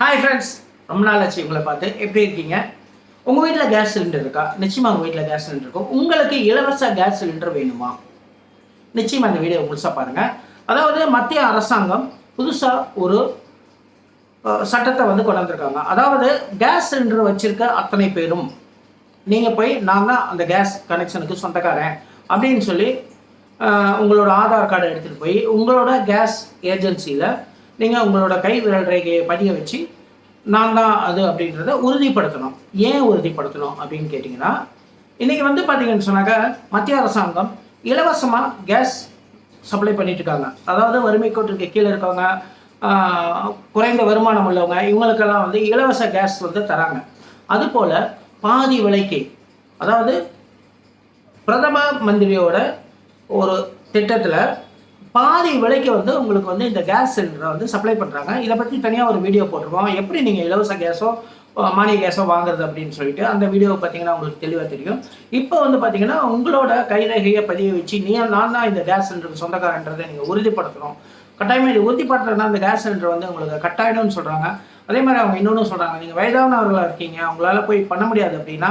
Hi friends ரொம்ப நாள் ஆச்சு உங்களை பார்த்து. எப்படி இருக்கீங்க? உங்கள் வீட்டில் கேஸ் சிலிண்டர் இருக்கா? நிச்சயமாக உங்கள் வீட்டில் கேஸ் சிலிண்டர் இருக்கும். உங்களுக்கு இலவச கேஸ் சிலிண்டர் வேணுமா? நிச்சயமாக இந்த வீடியோ முழுசாக பாருங்கள் அதாவது மத்திய அரசாங்கம் புதுசாக ஒரு சட்டத்தை வந்து கொண்டு வந்திருக்காங்க. அதாவது கேஸ் சிலிண்டர் வச்சுருக்க அத்தனை பேரும் நீங்கள் போய் நான் தான் அந்த கேஸ் கனெக்ஷனுக்கு சொந்தக்காரன் அப்படின்னு சொல்லி உங்களோட ஆதார் கார்டை எடுத்துகிட்டு போய் உங்களோட கேஸ் ஏஜென்சியில் நீங்கள் உங்களோட கை விரல் ரேகையை பதிய வச்சு நான் தான் அது அப்படின்றத உறுதிப்படுத்தணும். ஏன் உறுதிப்படுத்தணும் அப்படின்னு கேட்டிங்கன்னா இன்றைக்கி வந்து பார்த்தீங்கன்னு சொன்னாக்க மத்திய அரசாங்கம் இலவசமாக கேஸ் சப்ளை பண்ணிட்டு இருக்காங்க. அதாவது வறுமை கோட்டிற்கு கீழே இருக்கவங்க குறைந்த வருமானம் உள்ளவங்க இவங்களுக்கெல்லாம் வந்து இலவச கேஸ் வந்து தராங்க. அதுபோல் பாதி விலைக்கு அதாவது பிரதம மந்திரியோட ஒரு திட்டத்தில் பாதி விலைக்கு வந்து உங்களுக்கு வந்து இந்த கேஸ் சிலிண்டரை வந்து சப்ளை பண்ணுறாங்க இதை பற்றி தனியாக ஒரு வீடியோ போட்டிருக்கோம். எப்படி நீங்கள் இலவச கேஸோ மானிய கேஸோ வாங்குறது அப்படின்னு சொல்லிட்டு அந்த வீடியோவை பார்த்தீங்கன்னா உங்களுக்கு தெளிவாக தெரியும். இப்போ வந்து பார்த்தீங்கன்னா உங்களோட கைரேகையை பதிய வச்சு நீ நான் தான் இந்த கேஸ் சிலிண்டருக்கு சொந்தக்காரன்றதை நீங்கள் உறுதிப்படுத்தணும். கட்டாயமாக இது உறுதிப்படுத்துறதுனா அந்த கேஸ் சிலிண்டர் வந்து உங்களுக்கு கட்டாயம்னு சொல்கிறாங்க அதே மாதிரி அவங்க இன்னொன்று சொல்கிறாங்க நீங்கள் வயதானவர்களாக இருக்கீங்க. அவங்களால போய் பண்ண முடியாது அப்படின்னா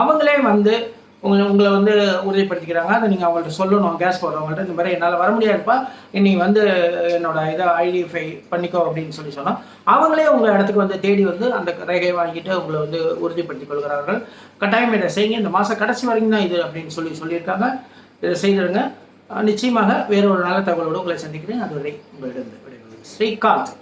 அவங்களே வந்து உங்களை உங்களை வந்து உறுதிப்படுத்திக்கிறாங்க. அதை நீங்கள் அவங்கள்ட்ட சொல்லணும். கேஸ் போடுறவங்கள்ட்ட இந்த மாதிரி என்னால் வர முடியாதுப்பா. நீ வந்து என்னோட இதை ஐடென்டிஃபை பண்ணிக்கோ அப்படின்னு சொல்லி சொன்னால் அவங்களே உங்கள் இடத்துக்கு வந்து தேடி வந்து அந்த ரேகையை வாங்கிட்டு உங்களை வந்து உறுதிப்படுத்திக் கொள்கிறார்கள். கட்டாயம் இதை செய்யுங்க. இந்த மாதம் கடைசி வரைக்கும் தான் இது அப்படின்னு சொல்லி சொல்லியிருக்காங்க. இதை செய்திருங்க. நிச்சயமாக வேறு ஒரு நல்ல தகவலோடு உங்களை சந்திக்கிறேன். அதுவரை உங்களிடம் விடைபெறுகிறேன். ஸ்ரீகாந்த்.